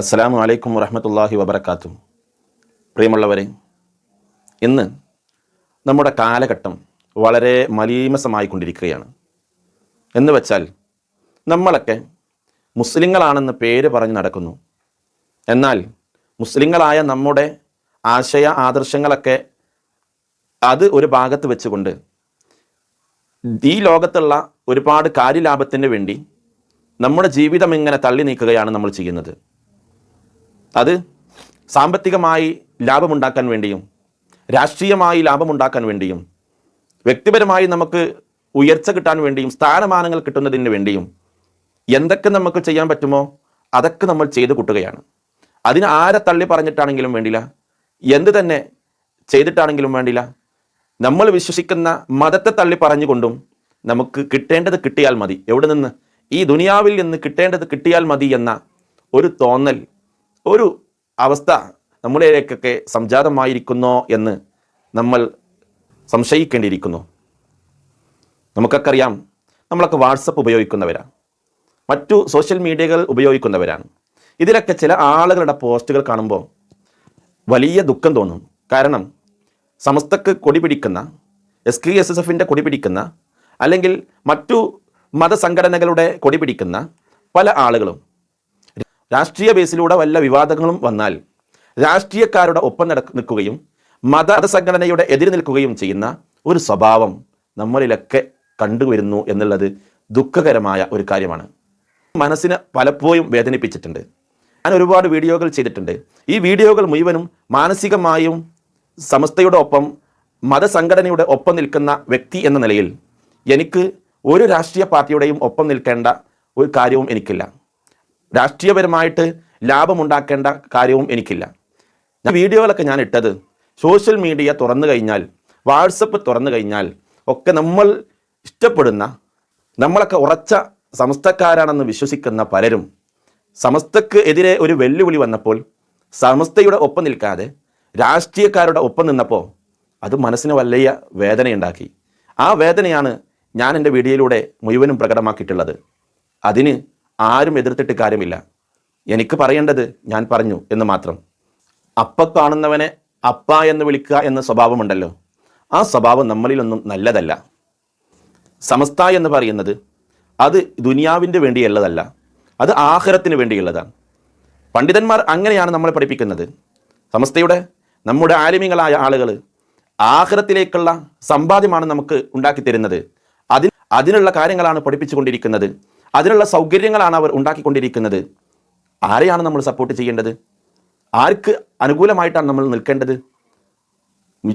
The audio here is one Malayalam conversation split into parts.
അസ്സലാമു വലൈക്കും വറഹമത്തല്ലാഹി വബർക്കാത്തും പ്രിയമുള്ളവരെ ഇന്ന് നമ്മുടെ കാലഘട്ടം വളരെ മലീമസമായിക്കൊണ്ടിരിക്കുകയാണ്. എന്ന് വെച്ചാൽ നമ്മളൊക്കെ മുസ്ലിങ്ങളാണെന്ന് പേര് പറഞ്ഞ് നടക്കുന്നു. എന്നാൽ മുസ്ലിങ്ങളായ നമ്മുടെ ആശയ ആദർശങ്ങളൊക്കെ അത് ഒരു ഭാഗത്ത് വെച്ചുകൊണ്ട് ഈ ലോകത്തുള്ള ഒരുപാട് കാര്യലാഭത്തിന് വേണ്ടി നമ്മുടെ ജീവിതം ഇങ്ങനെ തള്ളി നീക്കുകയാണ് നമ്മൾ ചെയ്യുന്നത്. അത് സാമ്പത്തികമായി ലാഭമുണ്ടാക്കാൻ വേണ്ടിയും രാഷ്ട്രീയമായി ലാഭമുണ്ടാക്കാൻ വേണ്ടിയും വ്യക്തിപരമായി നമുക്ക് ഉയർച്ച കിട്ടാൻ വേണ്ടിയും സ്ഥാനമാനങ്ങൾ കിട്ടുന്നതിന് വേണ്ടിയും എന്തൊക്കെ നമുക്ക് ചെയ്യാൻ പറ്റുമോ അതൊക്കെ നമ്മൾ ചെയ്തു കൂട്ടുകയാണ്. അതിന് ആരെ തള്ളി പറഞ്ഞിട്ടാണെങ്കിലും വേണ്ടില്ല എന്ത് തന്നെ ചെയ്തിട്ടാണെങ്കിലും വേണ്ടില്ല നമ്മൾ വിശ്വസിക്കുന്ന മതത്തെ തള്ളി പറഞ്ഞുകൊണ്ടും നമുക്ക് കിട്ടേണ്ടത് കിട്ടിയാൽ മതി. എവിടെ നിന്ന്? ഈ ദുനിയാവിൽ നിന്ന് കിട്ടേണ്ടത് കിട്ടിയാൽ മതി എന്ന ഒരു തോന്നൽ ഒരു അവസ്ഥ നമ്മുടെയൊക്കെ സംജാതമായിരിക്കുന്നോ എന്ന് നമ്മൾ സംശയിക്കേണ്ടിയിരിക്കുന്നു. നമുക്കൊക്കെ അറിയാം നമ്മളൊക്കെ വാട്സപ്പ് ഉപയോഗിക്കുന്നവരാണ് മറ്റു സോഷ്യൽ മീഡിയകൾ ഉപയോഗിക്കുന്നവരാണ്. ഇതിലൊക്കെ ചില ആളുകളുടെ പോസ്റ്റുകൾ കാണുമ്പോൾ വലിയ ദുഃഖം തോന്നും. കാരണം സമസ്തക്ക് കൊടി പിടിക്കുന്ന എസ് കെ എസ് എസ് എഫിന്റെ കൊടി പിടിക്കുന്ന അല്ലെങ്കിൽ മറ്റു മതസംഘടനകളുടെ കൊടി പിടിക്കുന്ന പല ആളുകളും രാഷ്ട്രീയ ബേസിലൂടെ വല്ല വിവാദങ്ങളും വന്നാൽ രാഷ്ട്രീയക്കാരുടെ ഒപ്പം നട നിൽക്കുകയും മത സംഘടനയുടെ എതിര് നിൽക്കുകയും ചെയ്യുന്ന ഒരു സ്വഭാവം നമ്മളിലൊക്കെ കണ്ടുവരുന്നു എന്നുള്ളത് ദുഃഖകരമായ ഒരു കാര്യമാണ്. മനസ്സിനെ പലപ്പോഴും വേദനിപ്പിച്ചിട്ടുണ്ട്. ഞാൻ ഒരുപാട് വീഡിയോകൾ ചെയ്തിട്ടുണ്ട്. ഈ വീഡിയോകൾ മുഴുവനും മാനസികമായും സമസ്തയുടെ ഒപ്പം മതസംഘടനയുടെ ഒപ്പം നിൽക്കുന്ന വ്യക്തി എന്ന നിലയിൽ എനിക്ക് ഒരു രാഷ്ട്രീയ പാർട്ടിയുടെയും ഒപ്പം നിൽക്കേണ്ട ഒരു കാര്യവും എനിക്കില്ല. രാഷ്ട്രീയപരമായിട്ട് ലാഭമുണ്ടാക്കേണ്ട കാര്യവും എനിക്കില്ല. ഞാൻ വീഡിയോകളൊക്കെ ഞാൻ ഇട്ടത് സോഷ്യൽ മീഡിയ തുറന്നു കഴിഞ്ഞാൽ വാട്സപ്പ് തുറന്നു കഴിഞ്ഞാൽ ഒക്കെ നമ്മൾ ഇഷ്ടപ്പെടുന്ന നമ്മളൊക്കെ ഉറച്ച സമസ്തക്കാരാണെന്ന് വിശ്വസിക്കുന്ന പലരും സമസ്തക്ക് എതിരെ ഒരു വെല്ലുവിളി വന്നപ്പോൾ സമസ്തയുടെ ഒപ്പം നിൽക്കാതെ രാഷ്ട്രീയക്കാരുടെ ഒപ്പം നിന്നപ്പോൾ അത് മനസ്സിന് വലിയ വേദനയുണ്ടാക്കി. ആ വേദനയാണ് ഞാൻ എന്റെ വീഡിയോയിലൂടെ മുഴുവനും പ്രകടമാക്കിയിട്ടുള്ളത്. അതിന് ആരും എതിർത്തിട്ട് കാര്യമില്ല. എനിക്ക് പറയേണ്ടത് ഞാൻ പറഞ്ഞു എന്ന് മാത്രം. അപ്പ കാണുന്നവനെ അപ്പ എന്ന് വിളിക്കുക എന്ന സ്വഭാവമുണ്ടല്ലോ. ആ സ്വഭാവം നമ്മളിലൊന്നും നല്ലതല്ല. സമസ്ത എന്ന് പറയുന്നത് അത് ദുനിയാവിന്റെ വേണ്ടിയുള്ളതല്ല. അത് ആഹാരത്തിന് വേണ്ടിയുള്ളതാണ്. പണ്ഡിതന്മാർ അങ്ങനെയാണ് നമ്മളെ പഠിപ്പിക്കുന്നത്. സമസ്തയുടെ നമ്മുടെ ആലിമ്യങ്ങളായ ആളുകൾ ആഹാരത്തിലേക്കുള്ള സമ്പാദ്യമാണ് നമുക്ക് ഉണ്ടാക്കി തരുന്നത്. അതിന് അതിനുള്ള കാര്യങ്ങളാണ് പഠിപ്പിച്ചുകൊണ്ടിരിക്കുന്നത്. അതിനുള്ള സൗകര്യങ്ങളാണ് അവർ ഉണ്ടാക്കിക്കൊണ്ടിരിക്കുന്നത്. ആരെയാണ് നമ്മൾ സപ്പോർട്ട് ചെയ്യേണ്ടത്? ആർക്ക് അനുകൂലമായിട്ടാണ് നമ്മൾ നിൽക്കേണ്ടത്?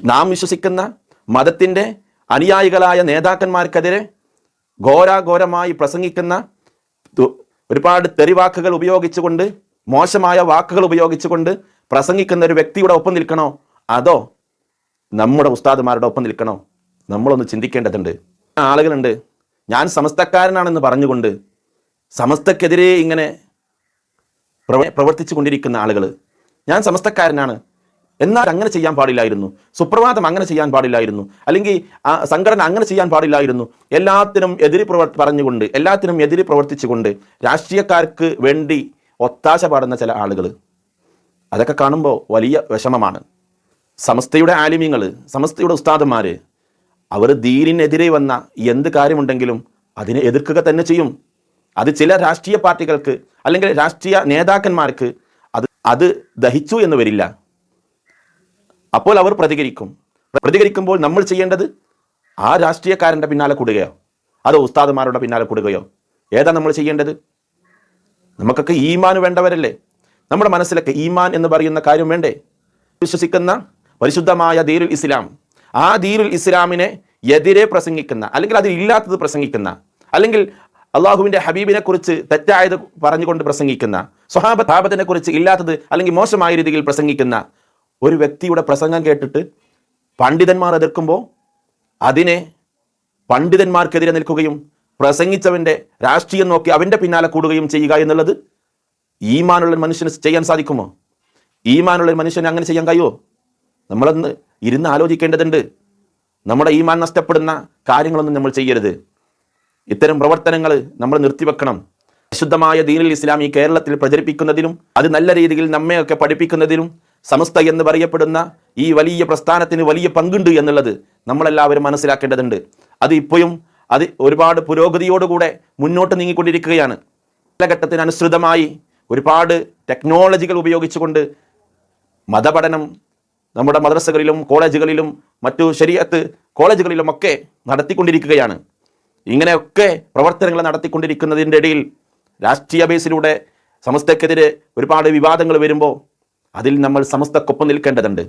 നാം വിശ്വസിക്കുന്ന മതത്തിന്റെ അനുയായികളായ നേതാക്കന്മാർക്കെതിരെ ഘോരാഘോരമായി പ്രസംഗിക്കുന്ന ഒരുപാട് തെറിവാക്കുകൾ ഉപയോഗിച്ചുകൊണ്ട് മോശമായ വാക്കുകൾ ഉപയോഗിച്ചുകൊണ്ട് പ്രസംഗിക്കുന്ന ഒരു വ്യക്തിയുടെ ഒപ്പം നിൽക്കണോ? അതോ നമ്മുടെ ഉസ്താദുമാരുടെ ഒപ്പം നിൽക്കണോ? നമ്മളൊന്ന് ചിന്തിക്കേണ്ടതുണ്ട്. ആളുകളുണ്ട്. ഞാൻ സമസ്തക്കാരനാണെന്ന് പറഞ്ഞുകൊണ്ട് സമസ്തക്കെതിരെ ഇങ്ങനെ പ്രവ- പ്രവർത്തിച്ചു കൊണ്ടിരിക്കുന്ന ആളുകൾ ഞാൻ സമസ്തക്കാരനാണ്. എന്നാൽ അങ്ങനെ ചെയ്യാൻ പാടില്ലായിരുന്നു. സുപ്രഭാതം അങ്ങനെ ചെയ്യാൻ പാടില്ലായിരുന്നു. അല്ലെങ്കിൽ സംഘടന അങ്ങനെ ചെയ്യാൻ പാടില്ലായിരുന്നു. എല്ലാത്തിനും എതിരി പ്രവർ പറഞ്ഞുകൊണ്ട് എല്ലാത്തിനും എതിരി പ്രവർത്തിച്ചുകൊണ്ട് രാഷ്ട്രീയക്കാർക്ക് വേണ്ടി ഒത്താശ പാടുന്ന ചില ആളുകൾ അതൊക്കെ കാണുമ്പോൾ വലിയ വിഷമമാണ്. സമസ്തയുടെ ആലിമ്യങ്ങൾ സമസ്തയുടെ ഉസ്താദന്മാർ അവർ ദീനിനെതിരെ വന്ന എന്ത് കാര്യമുണ്ടെങ്കിലും അതിനെ എതിർക്കുക തന്നെ ചെയ്യും. അത് ചില രാഷ്ട്രീയ പാർട്ടികൾക്ക് അല്ലെങ്കിൽ രാഷ്ട്രീയ നേതാക്കന്മാർക്ക് അത് അത് ദഹിച്ചു എന്ന് വരില്ല. അപ്പോൾ അവർ പ്രതികരിക്കും. പ്രതികരിക്കുമ്പോൾ നമ്മൾ ചെയ്യേണ്ടത് ആ രാഷ്ട്രീയക്കാരന്റെ പിന്നാലെ കൂടുകയോ അതോ ഉസ്താദുമാരുടെ പിന്നാലെ കൂടുകയോ. ഏതാ നമ്മൾ ചെയ്യേണ്ടത്? നമുക്കൊക്കെ ഈമാൻ വേണ്ടവരല്ലേ? നമ്മുടെ മനസ്സിലൊക്കെ ഈമാൻ എന്ന് പറയുന്ന കാര്യം വേണ്ടേ? വിശ്വസിക്കുന്ന പരിശുദ്ധമായ ദീരുൽ ഇസ്ലാം ആ ദീനുൽ ഇസ്ലാമിനെ എതിരെ പ്രസംഗിക്കുന്ന അല്ലെങ്കിൽ അതിൽ ഇല്ലാത്തത് പ്രസംഗിക്കുന്ന അല്ലെങ്കിൽ അള്ളാഹുവിന്റെ ഹബീബിനെ കുറിച്ച് തെറ്റായത് പറഞ്ഞുകൊണ്ട് പ്രസംഗിക്കുന്ന സ്വഹാബ താപത്തിനെ കുറിച്ച് ഇല്ലാത്തത് അല്ലെങ്കിൽ മോശമായ രീതിയിൽ പ്രസംഗിക്കുന്ന ഒരു വ്യക്തിയുടെ പ്രസംഗം കേട്ടിട്ട് പണ്ഡിതന്മാർ എതിർക്കുമ്പോൾ അതിനെ പണ്ഡിതന്മാർക്കെതിരെ നിൽക്കുകയും പ്രസംഗിച്ചവന്റെ രാഷ്ട്രീയം നോക്കി അവന്റെ പിന്നാലെ കൂടുകയും ചെയ്യുക എന്നുള്ളത് ഈമാനുള്ള മനുഷ്യന് ചെയ്യാൻ സാധിക്കുമോ? ഈമാനുള്ള മനുഷ്യന് അങ്ങനെ ചെയ്യാൻ കഴിയുമോ? നമ്മളൊന്ന് ഇരുന്ന് ആലോചിക്കേണ്ടതുണ്ട്. നമ്മുടെ ഈമാൻ നഷ്ടപ്പെടുന്ന കാര്യങ്ങളൊന്നും നമ്മൾ ചെയ്യരുത്. ഇത്തരം പ്രവർത്തനങ്ങൾ നമ്മൾ നിർത്തിവെക്കണം. വിശുദ്ധമായ ദീനൽ ഇസ്ലാം ഈ കേരളത്തിൽ പ്രചരിപ്പിക്കുന്നതിനും അത് നല്ല രീതിയിൽ നമ്മയൊക്കെ പഠിപ്പിക്കുന്നതിനും സമസ്ത എന്ന് പറയപ്പെടുന്ന ഈ വലിയ പ്രസ്ഥാനത്തിന് വലിയ പങ്കുണ്ട് എന്നുള്ളത് നമ്മളെല്ലാവരും മനസ്സിലാക്കേണ്ടതുണ്ട്. അത് ഇപ്പോഴും അത് ഒരുപാട് പുരോഗതിയോടുകൂടെ മുന്നോട്ട് നീങ്ങിക്കൊണ്ടിരിക്കുകയാണ്. കാലഘട്ടത്തിനനുസൃതമായി ഒരുപാട് ടെക്നോളജികൾ ഉപയോഗിച്ചുകൊണ്ട് മതപഠനം നമ്മുടെ മദ്രസകളിലും കോളേജുകളിലും മറ്റു ശരീരത്ത് കോളേജുകളിലും ഒക്കെ നടത്തിക്കൊണ്ടിരിക്കുകയാണ്. ഇങ്ങനെയൊക്കെ പ്രവർത്തനങ്ങൾ നടത്തിക്കൊണ്ടിരിക്കുന്നതിന്റെ ഇടയിൽ രാഷ്ട്രീയ ബേസിലൂടെ സമസ്തക്കെതിരെ ഒരുപാട് വിവാദങ്ങൾ വരുമ്പോൾ അതിൽ നമ്മൾ സമസ്തക്കൊപ്പം നിൽക്കേണ്ടതുണ്ട്.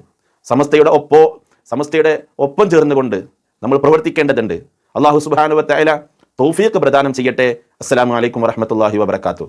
സമസ്തയുടെ ഒപ്പോ സമസ്തയുടെ ഒപ്പം ചേർന്നുകൊണ്ട് നമ്മൾ പ്രവർത്തിക്കേണ്ടതുണ്ട്. അള്ളാഹു സുബാനുവത്തായ തൗഫീഖ് പ്രദാനം ചെയ്യട്ടെ. അസ്സാം അലൈക്കും വരഹമത്തല്ലാഹി വബർക്കാത്തു